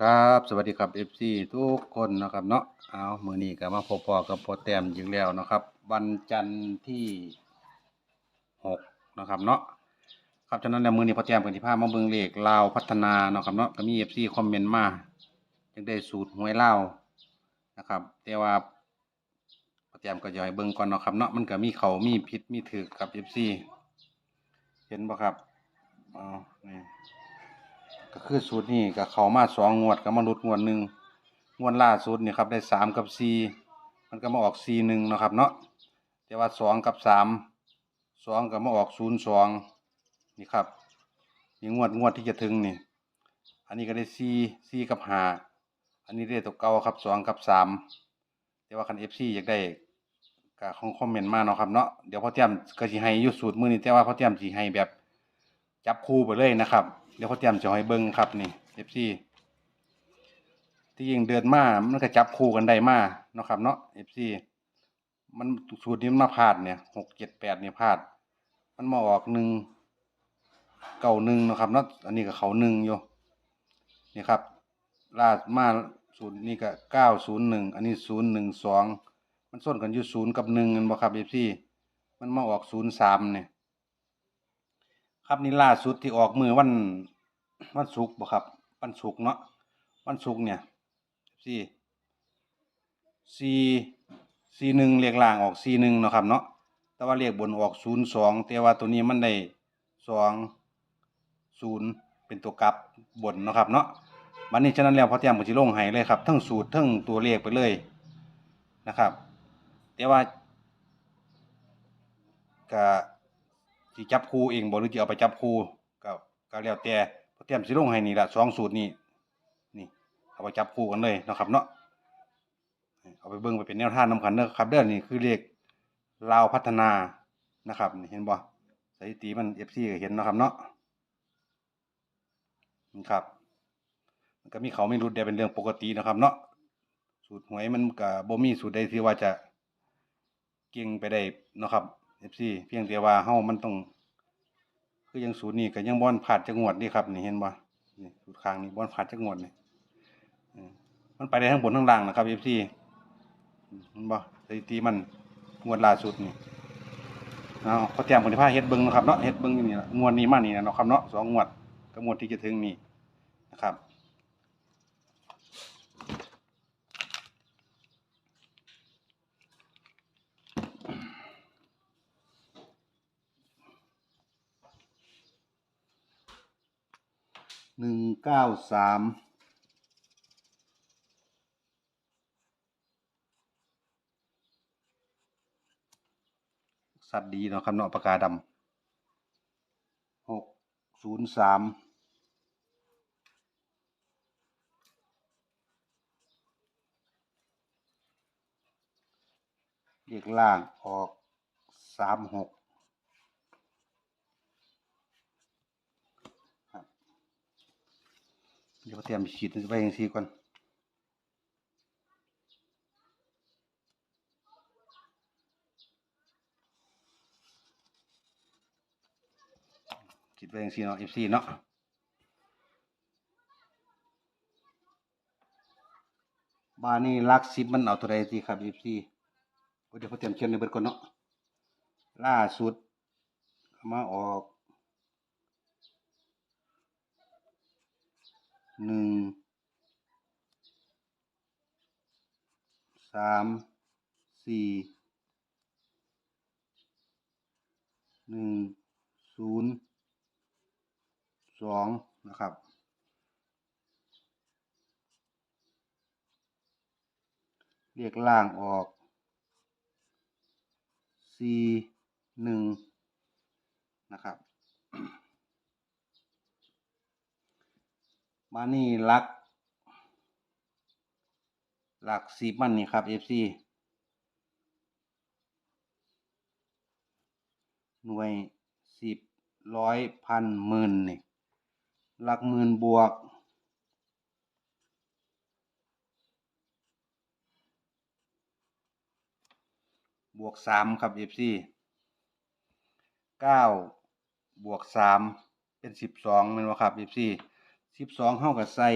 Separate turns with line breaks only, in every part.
ครับสวัสดีครับ FC ทุกคนนะครับเนาะเอามือนี้ก็มาพบปอกับพอแต้มอีกแล้วนะครับ วันจันทร์ที่6นะครับเนาะครับฉะนั้นแล้วมือนี้พอแต้มก็สิพาพมาเบิงเลขลาวพัฒนาเนาะครับเนาะก็มี FC คอมเมนต์มาจังได้สูตรหวยเล่านะครับแต่ว่าพอแต้มก็ยากให้เบิงก่อนนะครับเนาะมันก็มีเขามีผิดมีถูกครับ FC เห็นบ่ครับอ๋อนี่ ก็คือสูตรนี้ก็เข้ามาสองงวดก็มาหลุดงวดหนึ่งงวดล่าสุดนี่ครับได้สามกับสี่มันก็มาออกสี่หนึ่งนะครับเนาะแต่ว่าสองกับสามสองก็มาออกศูนย์สองนี่ครับนี่งวดงวดที่จะถึงนี่ อันนี้ก็ได้สี่สี่กับห้าอันนี้ได้ตัวเก่าครับสองกับสามแต่ว่าคันเอฟซีอยากได้ก็ของคอมเมนต์มาเนาะครับเนาะเดี๋ยวพ่อเตรียมก็สิให้ยู่สูตรมือนี้แต่ว่าพ่อเตรียมสิให้แบบจับคู่ไปเลยนะครับ เดี๋ยวเขาเตรียมจะให้เบิ้งครับนี่เอฟซีที่ยิงเดินมามันก็จับคู่กันได้มาเนาะครับเนาะเอฟซีมันสูตรนี้มันมาพลาดเนี่ยหกเจ็ดแปดเนี่ยพลาด มันมาออกหนึ่งเก่าหนึ่งเนาะครับเนาะอันนี้ก็เขาหนึ่งอยู่นี่ครับลาดมาสูตรนี้ก็เก้าศูนย์หนึ่งอันนี้ศูนย์หนึ่งสองมันส้นกันอยู่ศูนย์กับหนึ่งกันบ่ครับเอฟซีมันมาออกศูนย์สามเนี่ย ครับนี่ล่าสุดที่ออกมือวันวันศุกร์บ่ครับ วันศุกร์เนาะวันศุกร์เนี่ยสี่สี่สี่หนึ่งเรียกล่างออกสี่หนึ่งเนาะครับเนาะแต่ว่าเรียกบนออกศูนย์สองแต่ว่าตัวนี้มันได้สองศูนย์เป็นตัวกลับบนเนาะครับเนาะวันนี้ฉะนั้นแล้วพอเตรียมก็สิลงให้เลยครับทั้งสูตรทั้งตัวเลขไปเลยนะครับ แต่ว่าก็ สิจับคู่เองบ่หรือจะเอาไปจับคู่ก็ก็แล้วแต่เพราะเตรียมสิลงให้นี่ละสองสูตรนี่นี่ เอาไปจับคู่กันเลยนะครับเนาะเอาไปเบิ่งไปเป็นแนวทางนำกันเด้อครับเด้อนี่คือเลขลาวพัฒนานะครับเห็นบ่สถิติมัน FC ก็เห็นนะครับเนาะนี่ครับมันก็มีเขาไม่รุดได้เป็นเรื่องปกตินะครับ เนาะสูตรหวยมันก็บ่มีสูตรใดที่ว่าจะเก่งไปได้เนาะครับ FC เพียงแต่ว่าเฮามันต้อง คือยังสูตรนี้ก็ยังบอนผานจักงวดนี่ครับ นี่เห็นบ่นี่สูตรข้างนี่บอนผานจักงวดนี่มันไปได้ทั้งบนทั้งล่างนะครับ FC อืมเห็นบ่สถิติมันงวดล่าสุดนี่เอาเขาเตรียมคนที่พาเฮ็ดเบิ่งนะครับเนาะเฮ็ดเบิ่งนี่ละงวดนี้มานี่นะเนาะครับเนาะสองงวดกับงวดที่จะถึงนี่นะครับ หนึ่งเก้าสามสัตว์ดีเนาะครับเนาะปากกาดำหกศูนย์สามเรียกล่างออกสามหกครับเดี๋ยวเตรียมฉีดไว้ยังซีก่อนคิดไว้จังซีเนาะ FC เนาะบ้านนี้ลักสิมันเอาตัวใดสิครับ FC โอ้เดี๋ยวเขาเตรียมเขียนในเบิดก่อนเนาะล่าสุดมาออก หนึ่งสามสี่หนึ่งศูนย์สองนะครับ เรียกล่างออกสี่หนึ่งนะครับ มานี่ลัก หลักสิบมันนี่ครับ FC หน่วยสิบร้อยพันหมื่นนี่หลักหมื่นบวก บวกสามครับ FC เก้าบวกสามเป็นสิบสองมันว่าครับ FC สิบสองเท่ากับใส่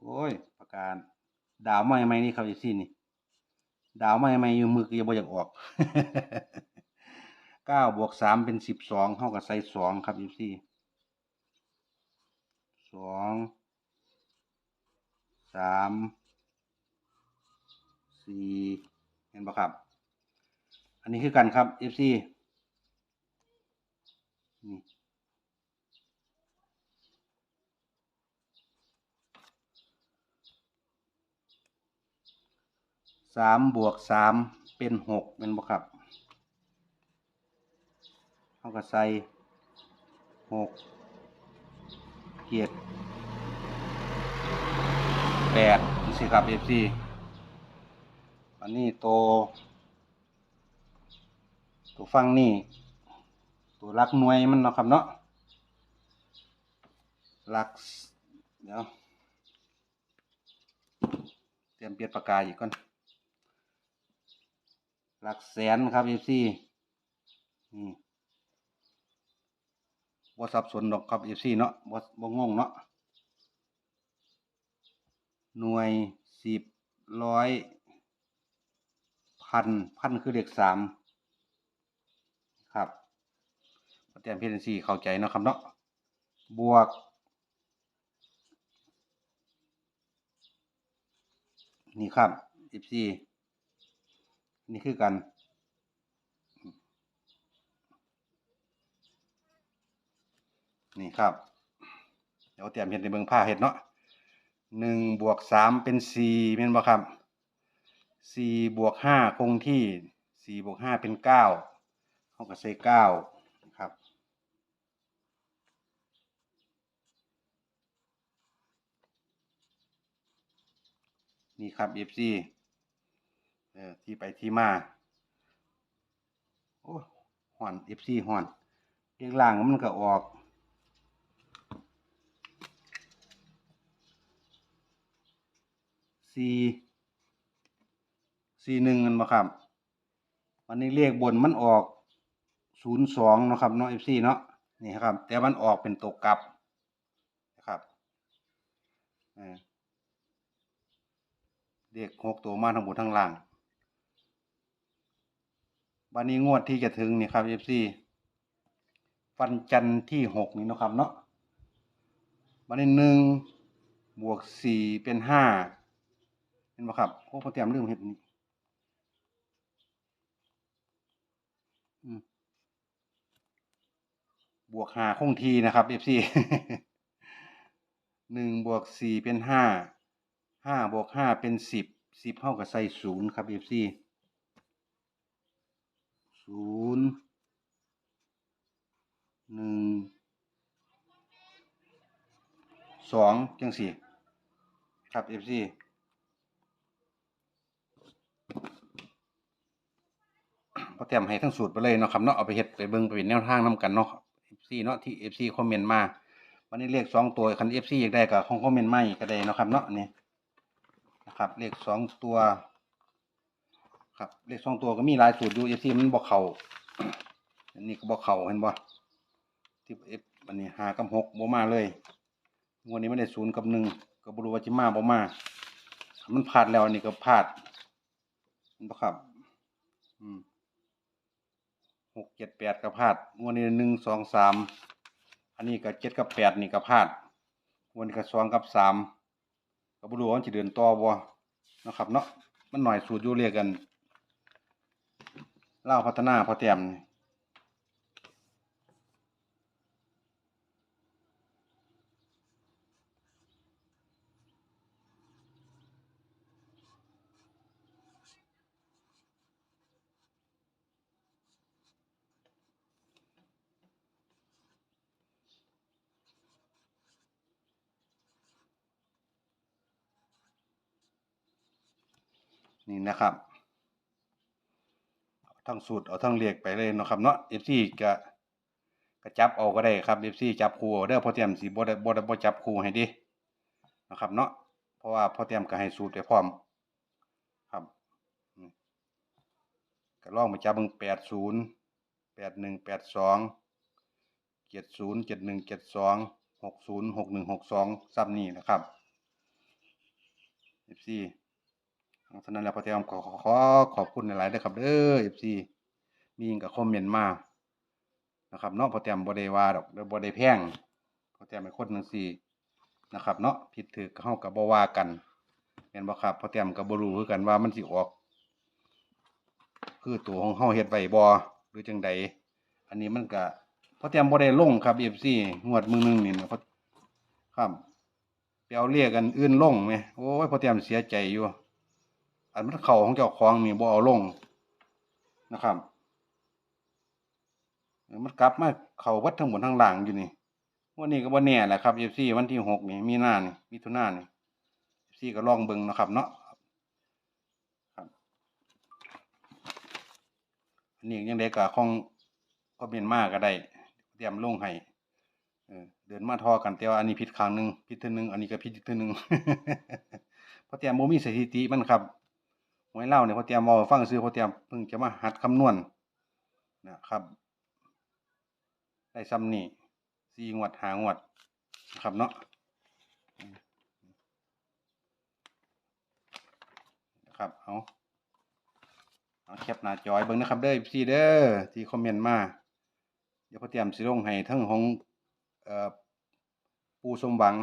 โอ้ย ประกาศดาวใหม่ใหม่นี่ครับอีซี่นี่ ดาวใหม่ใหม่อยู่มือก็ยังบ่อยากออกเก้าบวกสามเป็นสิบสองเท่ากับใส่สองครับอีซี่สองสามสี่เห็นปะครับ อันนี้คือกันครับ FC นี่ สามบวกสามเป็นหกเป็นบ่ครับเท่ากับใส่หกเจ็ดแปดนี่สิครับ FC อันนี้โตวตัวฟังนี่ ตัวรักหน่วยมันเนาะครับเนาะรัก เดี๋ยว เตรียมเปลี่ยนปากกาอีกก่อน หลักแสนครับเอฟซีนี่บ่สับสนดอกครับเอฟซีเนาะบ่บ่งงเนาะหน่วยสิบร้อยพันพันคือเลขสามครับเตรียมเพียนสี่เข้าใจเนาะครับเนาะบวก นี่ครับ14 นี่คือกัน นี่ครับ เดี๋ยวเตรียมเห็ดในเบิงผ้าเห็ดเนาะหนึ่งบวกสามเป็นสี่เห็นบ่ครับสี่บวกห้าคงที่สี่บวกห้าเป็นเก้าเขาก็ใส่เก้าครับนี่ครับ FC เออที่ไปที่มา โอ้ห่อน FC ห่อนเรียงล่างมันก็ออกสี่สี่หนึ่งกันมาครับวันนี้เลขบนมันออกศูนย์สองนะครับเนาะ FC เนาะนี่ครับ แต่มันออกเป็นตัวกลับนะครับเออเรียกหกตัวมาทั้งหมดทั้งล่าง วันนี้งวดที่จะถึงนี่ครับเอฟซีวันจันทร์ที่หกนี่นะครับเนาะวันนี้หนึ่งบวกสี่เป็นห้าเห็นไหมครับโอ้พอเตรียมเรื่องเห็ดนี่บวกหาคงทีนะครับเอฟซีหนึ่งบวกสี่เป็นห้าห้าบวกห้าเป็นสิบสิบเท่ากับใส่ศูนย์ครับเอฟซี ศูนย์หนึ่งสองจังสี่ครับเอฟซีพอเตรียมให้ทั้งสูตรไปเลยเนาะครับเนาะเอาไปเฮ็ดไปเบิ่งไปเป็นแนวทางนํกันเนาะเอฟซีเนาะที่เอฟซีคอมเมนต์มาวันนี้เลขสองตัวคันเอฟซีอยากได้ก็คงคอมเมนต์มาอีกก็ได้เนาะครับเนาะนนี่นะครับเลขสองตัว ครับเลขสองตัวก็มีหลายสูตรอยู่เอฟซีมันบอกเขาอันนี้ก็บอกเขาเห็นบ่ที่เอฟอันนี้หากับหกบ่มาเลยงวดนี้ไม่ได้ศูนย์กับหนึ่งก็บ่รู้ว่าจะมาบ่มามันพลาดแล้วอันนี้ก็พลาดเห็นบ่ครับ อืมหกเจ็ดแปดก็พลาดงวดนี้หนึ่งสองสามอันนี้ก็เจ็ดกับแปดนี่ก็พลาดงวันนี้ก็สองกับสามก็บ่รู้ว่ามัจะเดินต่อบ่นะครับเนาะมันหน่อยสูตรอยู่เรียกกัน เล่าพัฒนาพอแต้มนี่นี่นะครับ ทั้งสูตรเอาทั้งเรียกไปเลยเนาะครับเนาะเอฟซีก็ก็จับเอาก็ได้ครับเอฟซีจับคู่เด้อพอเตรียมสีบดบดบดจับคู่ให้ดีนะครับเนาะเพราะว่าพอเตรียมก็ให้สูตรไปพร้อมครับก็ลองไปจับเบิ่งแปดศูนย์แปดหนึ่งแปดสองเจ็ดศูนย์เจ็ดหนึ่งเจ็ดสองหกศูนย์หกหนึ่งหกสองซ้ำนี่นะครับเอฟซี ฉะนั้นแล้วพอเตรียมขอขอขอบคุณหลายๆด้อครับเด้อ FC มีหยังก็คอมเมนต์มานะครับเนาะพอเตรียมบ่ได้ว่าดอกบ่ได้แพงพอเตรียมเป็นคนจังซี่นะครับเนาะผิดถูกเฮาก็บ่ว่ากันแม่นบ่ครับพอเตรียมก็บ่รู้คือกันว่ามันสิออก คือตัวของเฮาเฮ็ดไว้บ่หรือจังใดอันนี้มันก็พอเตรียมบ่ได้ลงครับ FC งวดมือหนึ่งนี่นะครับไปเอาเรียกกันอื่นลงแหมโอ้ยพอเตรียมเสียใจอยู่ อันมันเข้าของเจ้าของนี่บ่เอาลงนะครับมันกลับมาเข้าวัดทั้งบนทั้งหล่างอยู่นี่วันนี้ก็บ่แน่แหละครับ FC วันที่6นี่มีหน้านี่มิถุนายนนี่ FC ก็ลองเบิ่งนะครับ เนาะครับอันนี้ยังได้ก็ของก็เป็นมากก็ได้ เตรียมลงให้เดินมาทอกันแต่ว่าอันนี้ผิดครั้งหนึ่งผิดทื่อหนึ่งอันนี้ก็ผิดอีกทีหนึ่งเพราะเตรียมบ่มีสถิติมันครับ วยเล่าเนี่ยพอเตรียมเว้าฟังซื่อพอเตรียมเพิ่งจะมาหัดคำนวณนะครับ ได้ซ้ำนี่4งวด5งวดนะครับเนาะนะครับเอาเอาแคปหน้าจอยเบิ่งนะครับเด้อพี่เด้อที่คอมเมนต์มาเดี๋ยวพอเตรียมสิลงให้ทั้งของปูสมหวัง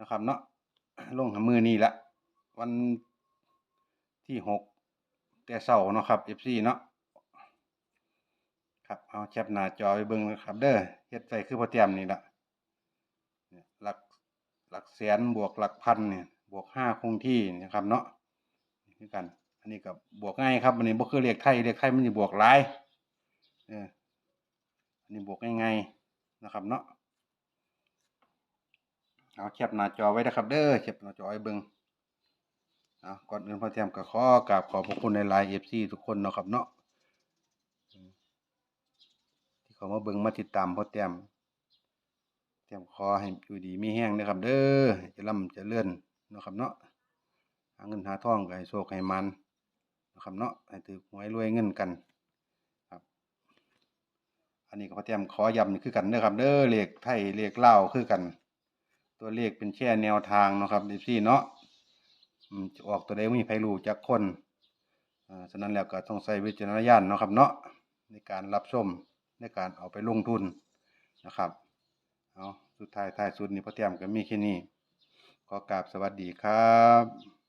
นะครับเนาะลงห้มือนี้ละวัน ที่หกแต่เช้าเนาะครับ FC เนาะครับเอาแคปหน้าจอไว้เบิ่งนะครับ เด้อเฮ็ดไว้คือพอเตรียมนี่ละหลักหลักแสนบวกหลักพันเนี่ยบวกห้าคงที่นะครับเนาะนี่กัน อันนี้ก็บบวกง่ายครับอันนี้บ่คือเลขไทยเลขไทยมันสิบวกหลายเอออันนี้บวกง่ายๆนะครับเนาะเอาแคปหน้าจอไว้นะครับ เด้อแคปหน้าจอไว้เบิ่ง เอาก่อนอื่นพ่อเตียมก็ขอกราบขอบพระคุณในไลน์ FC ทุกคนเนาะครับเนาะที่เขามาเบิ่งมาติดตามพ่อเตียมเตียมขอให้อยู่ดีมีแห้งนะครับ เด้อจะร่ำจะเลื่อนเนาะครับเนาะหาเงินหาทองก็ให้โชคให้มันนะครับเนาะให้ถือหวยรวยเงินกันครับ อันนี้ก็พอเตรียมขอย้ำคือกันเด้อครับ เด้อเลขไทยเลขลาคือกัน ตัวเลขเป็นแค่แนวทางนะครับดิซี่เนาะ จะออกตัวใดบ่มีใครรู้จักคนอ่าฉะนั้นแล้วก็ต้องใช้วิจารณญาณเนาะครับเนาะในการรับชมในการเอาไปลงทุนนะครับเอาสุดท้ายท้ายสุดนี่พอเตรียมก็มีแค่นี้ขอกราบสวัสดีครับ